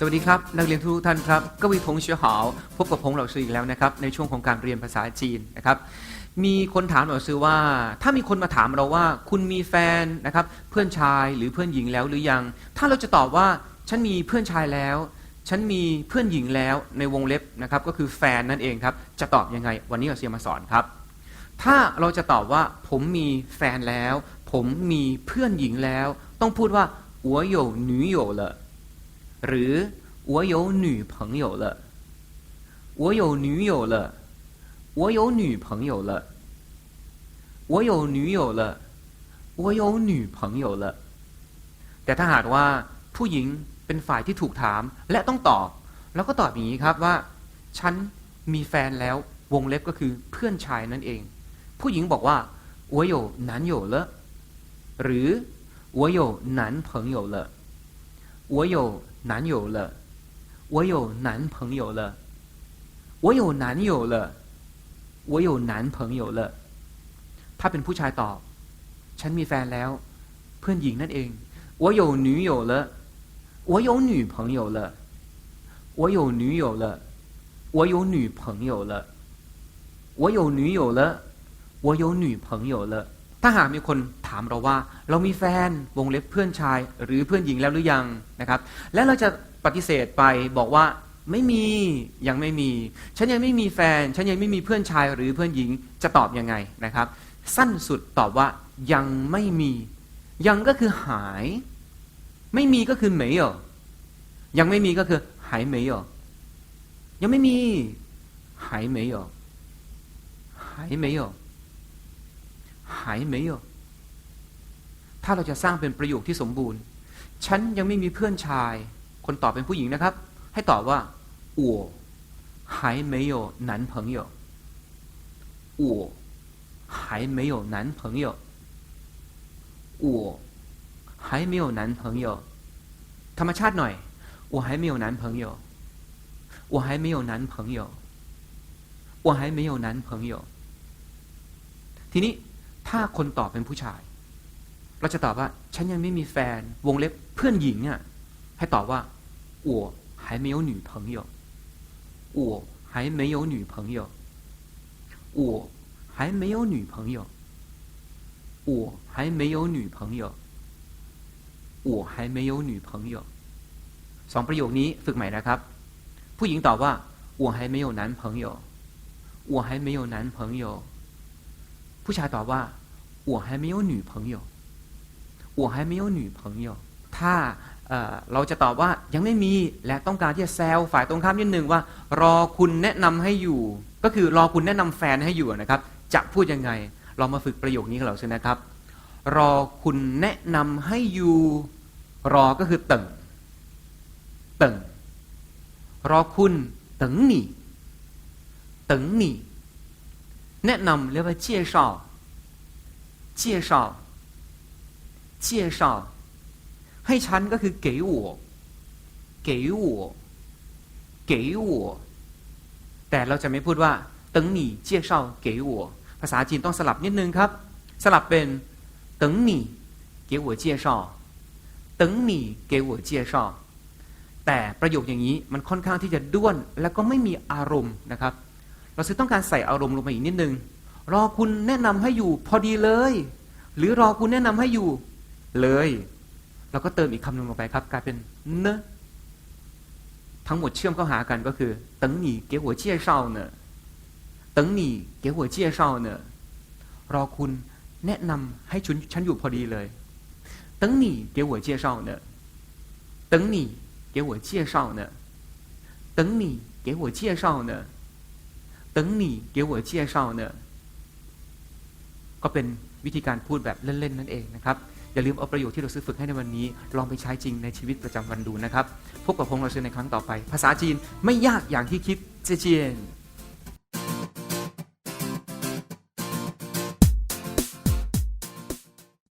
สวัสดีครับ นักเรียนทุกท่านครับกวีพงษ์เฉียวหาวพบกับพงษ์เหล่าซื้ออีกแล้วนะครับในช่วงของการเรียนภาษาจีนนะครับมีคนถามเหล่าซื้อว่า ถ้ามีคนมาถามเราว่า คุณมีแฟนนะครับเพื่อนชายหรือเพื่อนหญิงแล้วหรือยัง ถ้าเราจะตอบว่าฉันมีเพื่อนชายแล้ว ฉันมีเพื่อนหญิงแล้วในวงเล็บนะครับก็คือแฟนนั่นเองครับจะตอบยังไง วันนี้เราเซียมาสอนครับ ถ้าเราจะตอบว่าผมมีแฟนแล้ว ผมมีเพื่อนหญิงแล้ว ต้องพูดว่าหัวโยหนูโยเลย หรือ我有女朋友了我有女友了我有女朋友了我有女友了我有女朋友了แต่ถ้าหากว่าผู้หญิงเป็นฝ่ายที่ถูกถามและต้องตอบ แล้วก็ตอบอย่างนี้ครับว่า ฉันมีแฟนแล้ววงเล็บก็คือเพื่อนชายนั่นเอง ผู้หญิงบอกว่า我有男友了หรือ我有男朋友了我有 男友了我有男朋友了我有男友了我有男朋友了ถ้าเป็นผู้ชายตอบ ฉันมีแฟนแล้ว เพื่อนหญิงนั่นเอง我有女友了我有女朋友了我有女友了我有女朋友了我有女友了我有女朋友了ถ้ ถ้าหากมีคนถามเราว่า เรามีแฟนวงเล็บเพื่อนชาย หรือเพื่อนหญิงแล้วหรือยังนะครับ และเราจะปฏิเสธไปบอกว่าไม่มียังไม่มี ฉันยังไม่มีแฟน ฉันยังไม่มีเพื่อนชายหรือเพื่อนหญิงจะตอบยังไงนะครับ สั้นสุดตอบว่ายังไม่มี ยังก็คือหาย ไม่มีก็คือไม่หรอยังไม่มีก็คือหายไม่หรอยังไม่มีหายไม่หรอหายไม่หรอ还没有ถ้าเราจะสร้างเป็นประโยคที่สมบูรณ์ ฉันยังไม่มีเพื่อนชาย คนตอบเป็นผู้หญิงนะครับ ให้ตอบว่า我还没有男朋友我还没有男朋友我还没有男朋友ธรรมชาติหน่อย我还没有男朋友我还没有男朋友我还没有男朋友ทีนี้ ถ้าคนตอบเป็นผู้ชาย เราจะตอบว่า ฉันยังไม่มีแฟน วงเล็บเพื่อนหญิงอ่ะให้ตอบว่า我还没有女朋友我还没有女朋友我还没有女朋友我还没有女朋友我还没有女朋友สองประโยคนี้ฝึกใหม่นะครับ ผู้หญิงตอบว่า我还没有男朋友我还没有男朋友ผู้ชายตอบว่า 我还没有女朋友我还没有女朋友ถ้าเอ่อเราจะตอบว่ายังไม่มีและต้องการที่จะแซวฝ่ายตรงข้ามนิดนึงว่า รอคุณแนะนำให้อยู่ ก็คือรอคุณแนะนำแฟนให้อยู่นะครับ จะพูดยังไง เรามาฝึกประโยคนี้กันเราใช่นะครับ รอคุณแนะนำให้อยู่ รอก็คือตึงตึงรอคุณตึงหนีตึงหนีแนะนำเรียกว่า介绍 介绍介绍ให้ฉันก็คือ给我给我给我แต่เราจะไม่พูดว่า等你介绍给我ภาษาจีนต้องสลับนิดนึงครับ สลับเป็น等你给我介绍等你给我介绍แต่ประโยคอย่างนี้มันค่อนข้างที่จะด้วน และก็ไม่มีอารมณ์นะครับ เราจะต้องการใส่อารมณ์ลงไปอีกนิดนึง รอคุณแนะนำให้อยู่พอดีเลย หรือรอคุณแนะนำให้อยู่เลย เราก็เติมอีกคำหนึ่งลงไปครับ กลายเป็นเนอะทั้งหมดเชื่อมเข้าหากันก็คือ等你给我介绍呢等你给我介绍呢รอคุณแนะนำให้ฉันฉันอยู่พอดีเลย等你给我介绍呢等你给我介绍呢等你给我介绍呢等你给我介绍呢 ก็เป็นวิธีการพูดแบบเล่นๆนั่นเองนะครับ อย่าลืมเอาประโยชน์ที่เราซื้อฝึกให้ในวันนี้ ลองไปใช้จริงในชีวิตประจำวันดูนะครับ พบกับพงษ์เราเชนในครั้งต่อไป ภาษาจีนไม่ยากอย่างที่คิดเจเจียน